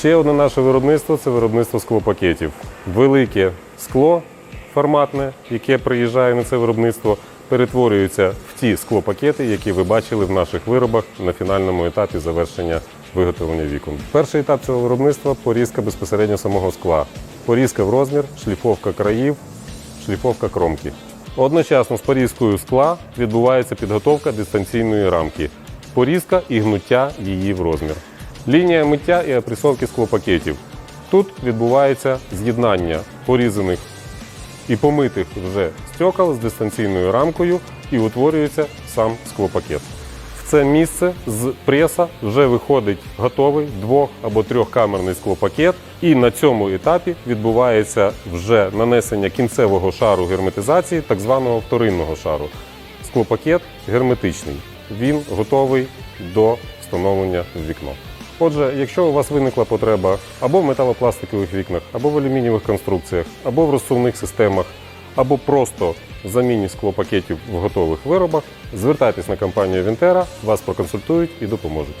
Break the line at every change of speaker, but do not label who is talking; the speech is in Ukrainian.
Ще одне наше виробництво це виробництво склопакетів. Велике скло форматне, яке приїжджає на це виробництво, перетворюється в ті склопакети, які ви бачили в наших виробах на фінальному етапі завершення виготовлення вікон. Перший етап цього виробництва порізка безпосередньо самого скла. Порізка в розмір, шліфовка країв, шліфовка кромки. Одночасно з порізкою скла відбувається підготовка дистанційної рамки, порізка і гнуття її в розмір. Лінія миття і опресовки склопакетів. Тут відбувається з'єднання порізаних і помитих вже стекол з дистанційною рамкою і утворюється сам склопакет. В це місце з преса вже виходить готовий двох або трьохкамерний склопакет, і на цьому етапі відбувається вже нанесення кінцевого шару герметизації, так званого вторинного шару. Склопакет герметичний. Він готовий до встановлення в вікно. Отже, якщо у вас виникла потреба або в металопластикових вікнах, або в алюмінієвих конструкціях, або в розсувних системах, або просто в заміні склопакетів в готових виробах, звертайтесь на компанію Вінтера, вас проконсультують і допоможуть.